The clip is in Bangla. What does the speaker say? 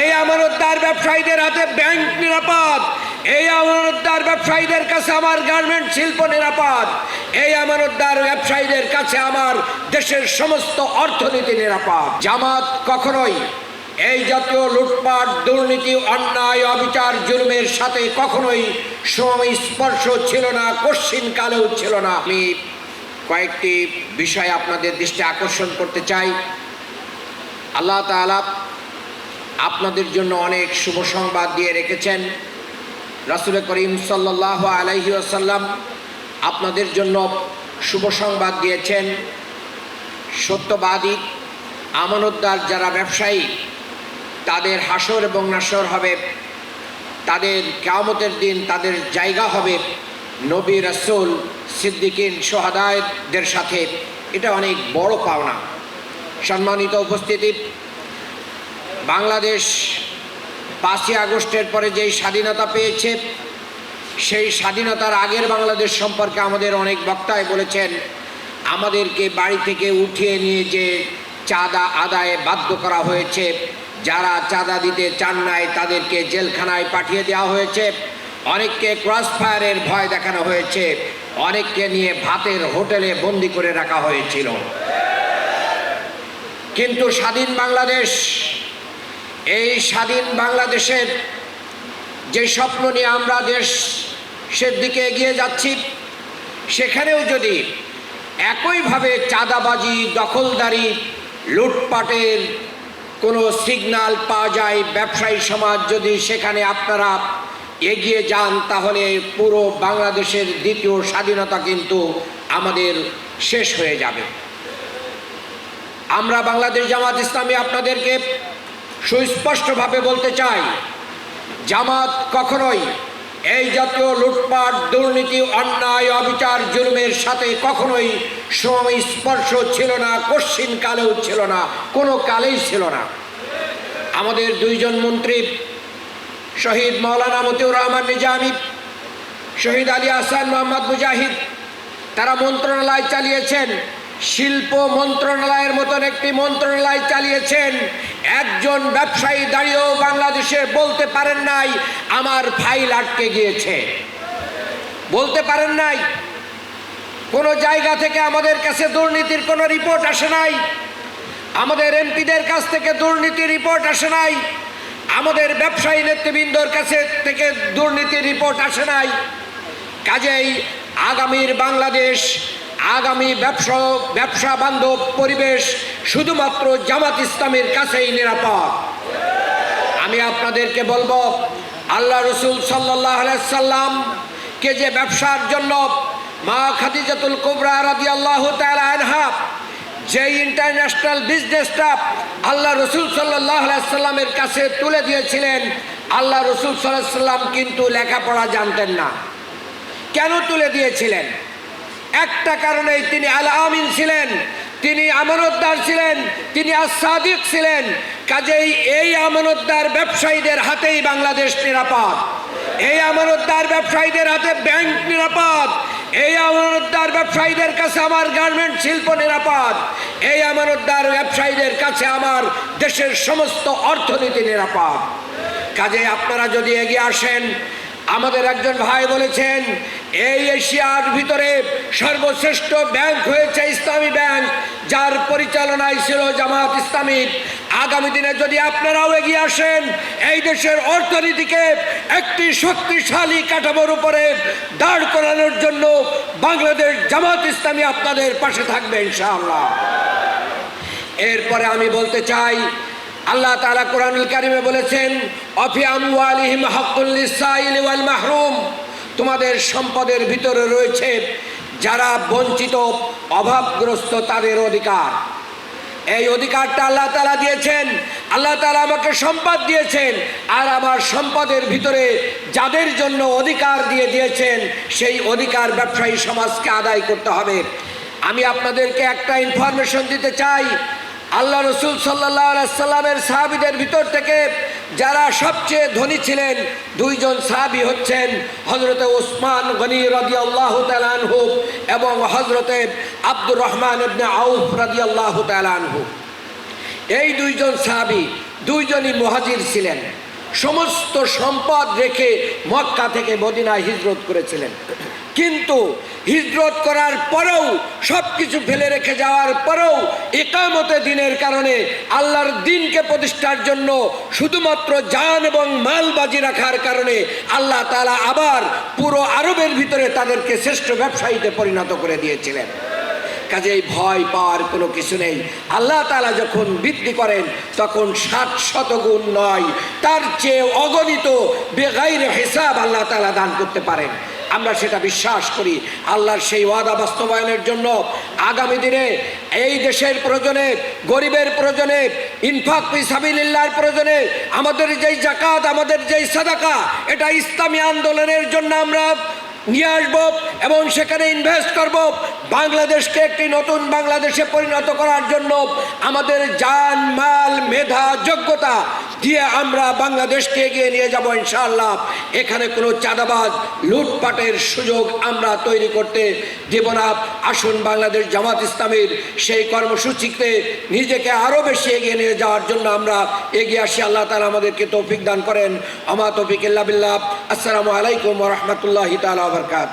এই আমানতদার ব্যবসায়ীদের হাতে ব্যাংক নিরাপদ। এই আমানতদার ব্যবসায়ীদের কাছে আমার গার্মেন্ট শিল্প নিরাপদ। এই আমানতদার ব্যবসায়ীদের কাছে আমার দেশের সমস্ত অর্থনীতি নিরাপদ। জামাত কখনোই এই জাতীয় লুটপাট, দুর্নীতি, অন্যায়, অবিচার, জুলুমের সাথে কখনোই সংস্পর্শ ছিল না, কশ্চিন কালেও ছিল না। আমি কয়েকটি বিষয় আপনাদের দৃষ্টি আকর্ষণ করতে চাই। আল্লাহ তাআলা আপনাদের জন্য অনেক শুভ সংবাদ দিয়ে রেখেছেন। রাসুল করিম সাল্লাহ আলাইহি আসাল্লাম আপনাদের জন্য শুভ সংবাদ দিয়েছেন। সত্যবাদী, আমানতদার যারা ব্যবসায়ী, তাদের হাসর এবং নাসর হবে। তাদের কেয়ামতের দিন তাদের জায়গা হবে নবী রাসুল সিদ্দিকিন সোহাদায়দের সাথে। এটা অনেক বড় পাওনা। সম্মানিত উপস্থিতি বাংলাদেশ পাঁচই আগস্টের পরে যেই স্বাধীনতা পেয়েছে, সেই স্বাধীনতার আগের বাংলাদেশ সম্পর্কে আমাদের অনেক বক্তায় বলেছেন, আমাদেরকে বাড়ি থেকে উঠিয়ে নিয়ে যে চাঁদা আদায়ে বাধ্য করা হয়েছে, যারা চাঁদা দিতে চান নাই তাদেরকে জেলখানায় পাঠিয়ে দেওয়া হয়েছে, অনেককে ক্রস ফায়ারের ভয় দেখানো হয়েছে, অনেককে নিয়ে ভাতের হোটেলে বন্দি করে রাখা হয়েছিল। কিন্তু স্বাধীন বাংলাদেশ এই স্বাধীন বাংলাদেশের যে স্বপ্ন নিয়ে আমরা দেশের দিকে এগিয়ে যাচ্ছি, সেখানেও যদি একইভাবে চাঁদাবাজি, দখলদারি, লুটপাটের কোনো সিগন্যাল পাওয়া যায়, ব্যবসায়ী সমাজ যদি সেখানে আপনারা এগিয়ে যান, তাহলে পুরো বাংলাদেশের দ্বিতীয় স্বাধীনতা কিন্তু আমাদের শেষ হয়ে যাবে। আমরা বাংলাদেশ জামাত ইসলামী আপনাদেরকে সুস্পষ্টভাবে বলতে চাই, জামাত কখনোই এই জাতীয় লুটপাট, দুর্নীতি, অন্যায়, অবিচার, জুলুমের সাথে কখনোই সংস্পর্শ ছিল না, কশ্চিন কালেও ছিল না, কোনো কালেই ছিল না। আমাদের দুইজন মন্ত্রী, শহীদ মৌলানা মতিউর রহমান নিজামী, শহীদ আলী আহসান মোহাম্মদ মুজাহিদ, তারা মন্ত্রণালয় চালিয়েছেন, শিল্প মন্ত্রণালয়ের মতন একটি মন্ত্রণালয় চালিয়েছেন একজন ব্যবসায়ী দাঁড়িয়েও বাংলাদেশে বলতে পারেন নাই, আমার ফাইল আটকে গিয়েছে। বলতে পারেন নাই, কোনো জায়গা থেকে আমাদের কাছে দুর্নীতির কোনো রিপোর্ট আসে নাই, আমাদের এমপিদের কাছ থেকে দুর্নীতির রিপোর্ট আসে নাই, আমাদের ব্যবসায়ী নেতৃবৃন্দর কাছে থেকে দুর্নীতির রিপোর্ট আসে নাই। কাজেই আগামীর বাংলাদেশ আগামী ব্যবসা ব্যবসা বান্ধব পরিবেশ শুধুমাত্র জামাত ইসলামের কাছেই নিরাপদ। আমি আপনাদেরকে বলব, আল্লাহ রসুল সাল্লাহ কে যে ব্যবসার জন্য মা খাদিজাতুল কুবরা রাদি আল্লাহ আনহা যে ইন্টারন্যাশনাল বিজনেসটা আল্লাহ রসুল সাল্লাহ সাল্লামের কাছে তুলে দিয়েছিলেন, আল্লাহ রসুল সাল্লাহ সাল্লাম কিন্তু লেখাপড়া জানতেন না। কেন তুলে দিয়েছিলেন? একটা কারণেই তিনি আল আমিন ছিলেন, তিনি আমানতদার ছিলেন, তিনি আসাদিক ছিলেন। কাজেই এই আমানতদার ব্যবসায়ীদের হাতেই বাংলাদেশ নিরাপদ। এই আমানতদার ব্যবসায়ীদের হাতে ব্যাংক নিরাপদ। এই আমানতদার ব্যবসায়ীদের কাছে আমার গার্মেন্ট শিল্প নিরাপদ। এই আমানতদার ব্যবসায়ীদের কাছে আমার দেশের সমস্ত অর্থনীতি নিরাপদ। কাজে আপনারা যদি এগিয়ে আসেন আমাদের একজন ভাই বলেছেন, এই এশিয়ার ভিতরে সর্বশ্রেষ্ঠ ব্যাংক হয়েছে ইসলামী ব্যাংক, যার পরিচালনায় ছিল জামাত ইসলামী। আগামী দিনে যদি আপনারাও এগিয়ে আসেন, এই দেশের অর্থনীতিকে একটি শক্তিশালী কাঠামোর উপরে দাঁড় করানোর জন্য বাংলাদেশ জামাত ইসলামী আপনাদের পাশে থাকবে, ইনশাআল্লাহ। এরপরে আমি বলতে চাই আল্লাহ তালা কোরআনুল কারিমে বলেছেন অফিয়াম ওয়াল মাহরুম। তোমাদের সম্পদের ভিতরে রয়েছে যারা বঞ্চিত, অভাবগ্রস্ত তাদের অধিকার। এই অধিকারটা আল্লাহ তালা দিয়েছেন। আল্লাহ তালা আমাকে সম্পদ দিয়েছেন আর আমার সম্পদের ভিতরে যাদের জন্য অধিকার দিয়ে দিয়েছেন, সেই অধিকার ব্যবসায়ী সমাজকে আদায় করতে হবে। আমি আপনাদেরকে একটা ইনফরমেশন দিতে চাই। আল্লাহ রসুল সাল্লাহামের সাহাবিদের ভিতর থেকে যারা সবচেয়ে ধনী ছিলেন, দুইজন সাহাবি হচ্ছেন হজরতে ওসমান গনি রদি আল্লাহ তালানহু এবং হজরতে আব্দুর রহমান আউফ রদি আল্লাহ তালানহু এই দুইজন সাহাবি, দুইজনই মহাজির ছিলেন। সমস্ত সম্পদ রেখে মক্কা থেকে মদিনায় হিজরত করেছিলেন। কিন্তু হিজরত করার পরেও সব কিছু ফেলে রেখে যাওয়ার পরেও, একামতে দিনের কারণে আল্লাহর দিনকে প্রতিষ্ঠার জন্য শুধুমাত্র জান এবং মাল বাজি রাখার কারণে আল্লাহ তালা আবার পুরো আরবের ভিতরে তাদেরকে শ্রেষ্ঠ ব্যবসায়ীতে পরিণত করে দিয়েছিলেন। কাজেই ভয় পাওয়ার কোনো কিছু নেই। আল্লাহ তালা যখন বৃদ্ধি করেন, তখন ষাট শতগুণ নয়, তার চেয়ে অগণিত বেগাইর হিসাব আল্লাহ তালা দান করতে পারেন। আমরা সেটা বিশ্বাস করি। আল্লাহর সেই ওয়াদা বাস্তবায়নের জন্য আগামী দিনে এই দেশের প্রয়োজনে, গরিবের প্রয়োজনে, ইনফাক সাবিল্লাহর প্রয়োজনে, আমাদের যেই জাকাত আমাদের যেই সাদাকা, এটা ইসলামী আন্দোলনের জন্য আমরা নিয়ে আসব এবং সেখানে ইনভেস্ট করব। বাংলাদেশকে একটি নতুন বাংলাদেশে পরিণত করার জন্য আমাদের জান মাল মেধা যোগ্যতা দিয়ে আমরা বাংলাদেশকে এগিয়ে নিয়ে যাব ইনশাআল্লাহ। এখানে কোনো চাঁদাবাজ, লুটপাটের সুযোগ আমরা তৈরি করতে দেব না। আসুন বাংলাদেশ জামাত ইসলামের সেই কর্মসূচিতে নিজেকে আরও বেশি এগিয়ে নিয়ে যাওয়ার জন্য আমরা এগিয়ে আসি। আল্লাহ তালা আমাদেরকে তৌফিক দান করেন। আমা তৌফিক বিল্লাহ। আসসালামু আলাইকুম রহমতুল্লাহ তালা বরকাত